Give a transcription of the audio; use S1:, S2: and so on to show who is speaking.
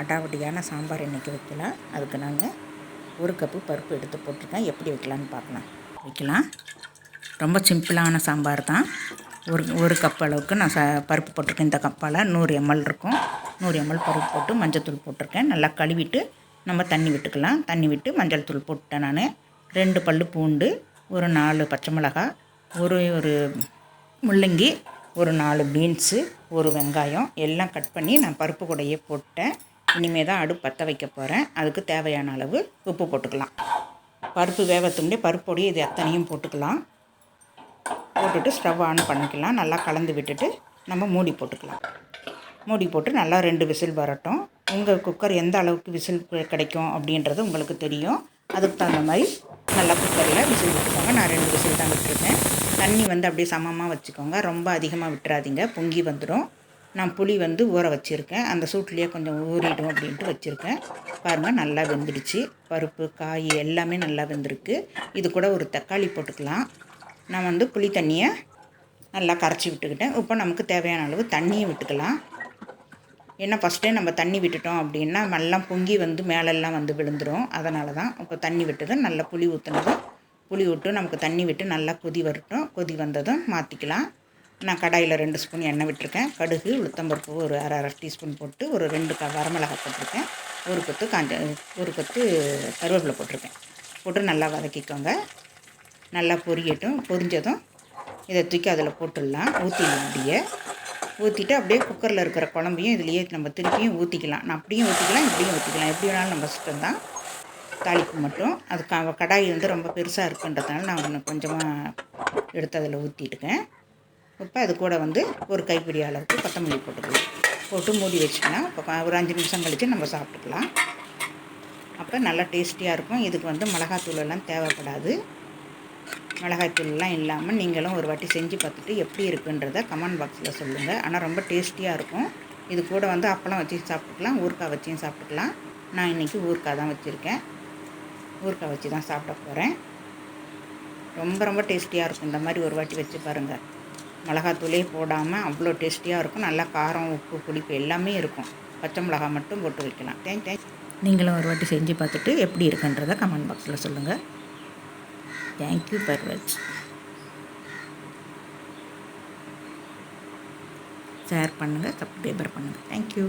S1: அடாவடியான சாம்பார் இன்றைக்கி வைக்கலாம். அதுக்கு நாங்கள் ஒரு கப்பு பருப்பு எடுத்து போட்டிருக்கேன் எப்படி வைக்கலான்னு பார்க்கலாம். வைக்கலாம். ரொம்ப சிம்பிளான சாம்பார் தான். ஒரு ஒரு கப் அளவுக்கு நான் ச பருப்பு போட்டிருக்கேன். இந்த கப்பால் நூறு எம்எல் இருக்கும். நூறு எம்எல் பருப்பு போட்டு மஞ்சள் போட்டிருக்கேன். நல்லா கழுவிட்டு நம்ம தண்ணி விட்டுக்கலாம். தண்ணி விட்டு மஞ்சள் தூள் போட்டுட்டேன் நான். ரெண்டு பல் பூண்டு ஒரு நாலு பச்சை மிளகாய் ஒரு ஒரு முள்ளங்கி ஒரு நாலு பீன்ஸு ஒரு வெங்காயம் எல்லாம் கட் பண்ணி நான் பருப்பு கூடையே போட்டேன். இனிமேல் தான் அடுப்பு பற்ற வைக்க போகிறேன் அதுக்கு தேவையான அளவு உப்பு போட்டுக்கலாம். பருப்பு வேகத்துண்டே பருப்பொடி இது அத்தனையும் போட்டுக்கலாம். போட்டுட்டு ஸ்டவ் ஆன் பண்ணிக்கலாம். நல்லா கலந்து விட்டுட்டு நம்ம மூடி போட்டுக்கலாம். மூடி போட்டு நல்லா ரெண்டு விசில் வரட்டும். உங்கள் குக்கர் எந்த அளவுக்கு விசில் கிடைக்கும் அப்படின்றது உங்களுக்கு தெரியும். அதுக்கு தகுந்த மாதிரி நல்லா குக்கரில் விசில் விட்டுக்கோங்க. நான் ரெண்டு விசில் தான் விட்டுருக்கேன். தண்ணி வந்து அப்படியே சமமாக வச்சுக்கோங்க. ரொம்ப அதிகமாக விட்டுறாதீங்க. பொங்கி வந்துடும் நான் புளி வந்து ஊற வச்சுருக்கேன். அந்த சூட்லேயே கொஞ்சம் ஊறிடும் அப்படின்ட்டு வச்சுருக்கேன். பாருங்கள் நல்லா வெந்துடுச்சு. பருப்பு காய் எல்லாமே நல்லா வெந்திருக்கு. இது கூட ஒரு தக்காளி போட்டுக்கலாம். நான் வந்து புளி தண்ணியை நல்லா கரைச்சி விட்டுக்கிட்டேன். இப்போ நமக்கு தேவையான அளவு தண்ணியை விட்டுக்கலாம். ஏன்னா ஃபஸ்ட்டே நம்ம தண்ணி விட்டுட்டோம் அப்படின்னா நல்லா பொங்கி வந்து மேலெல்லாம் வந்து விழுந்துடும் அதனால தான் இப்போ தண்ணி விட்டதும் நல்லா புளி ஊற்றுனதும் புளி விட்டு நமக்கு தண்ணி விட்டு நல்லா கொதி வரட்டும். கொதி வந்ததும் மாற்றிக்கலாம் நான் கடாயில் ரெண்டு ஸ்பூன் எண்ணெய் விட்டுருக்கேன். கடுகு உளுத்தம்பருப்பு ஒரு அரை அரை டீஸ்பூன் போட்டு ஒரு ரெண்டு க வரமிளகாய் போட்டிருக்கேன். ஒரு கொத்து காஞ்ச ஒரு கொத்து கருவேப்பிலை போட்டிருக்கேன். போட்டு நல்லா வதக்கிக்கோங்க. நல்லா பொரியட்டும் பொரிஞ்சதும் இதை தூக்கி அதில் போட்டுடலாம். ஊற்றிடலாம் அப்படியே. ஊற்றிட்டு அப்படியே குக்கரில் இருக்கிற குழம்பையும் இதுலேயே நம்ம திருப்பியும் ஊற்றிக்கலாம் நான் அப்படியும் ஊற்றிக்கலாம் இப்படியும் ஊற்றிக்கலாம் எப்படி வேணாலும் நம்ம சுத்தம் தான். தாளிப்பு மட்டும். அது கடாய் வந்து ரொம்ப பெருசாக இருக்குன்றதுனால நான் ஒன்று கொஞ்சமாக எடுத்து அதில் ஊற்றிட்டுக்கேன் இப்போ அது கூட வந்து ஒரு கைப்பிடி அளவுக்கு கொத்தமல்லி போட்டுக்கலாம். போட்டு மூடி வச்சுக்கலாம் இப்போ ஒரு அஞ்சு நிமிஷம் கழித்து நம்ம சாப்பிட்டுக்கலாம். அப்போ நல்லா டேஸ்டியாக இருக்கும். இதுக்கு வந்து மிளகாத்தூள் எல்லாம் தேவைப்படாது. மிளகாய்த்தூள்லாம் இல்லாமல் நீங்களும் ஒரு வாட்டி செஞ்சு பார்த்துட்டு எப்படி இருக்குன்றத கமெண்ட் பாக்ஸில் சொல்லுங்கள் ஆனால் ரொம்ப டேஸ்டியாக இருக்கும். இது கூட வந்து அப்பளம் வச்சு சாப்பிட்டுக்கலாம். ஊறுக்காய் வச்சியும் சாப்பிட்டுக்கலாம். நான் இன்றைக்கி ஊறுக்காய் தான் வச்சுருக்கேன். ஊறுக்காய் வச்சு தான் சாப்பிட போகிறேன் ரொம்ப ரொம்ப டேஸ்டியாக இருக்கும். இந்த மாதிரி ஒரு வாட்டி வச்சு பாருங்கள் மிளகாத்தூளே போடாமல் அவ்வளோ டேஸ்டியாக இருக்கும். நல்லா காரம் உப்பு புளிப்பு எல்லாமே இருக்கும். பச்சை மிளகா மட்டும் போட்டு வைக்கலாம். தேங்க் தேங்க் நீங்களும் ஒரு வாட்டி செஞ்சு பார்த்துட்டு எப்படி இருக்குன்றதை கமெண்ட் பாக்ஸில் சொல்லுங்கள் தேங்க்யூ பர்வத் ஷேர் பண்ணுங்கள் சப்ஸ்கிரைபர் பண்ணுங்கள் தேங்க்யூ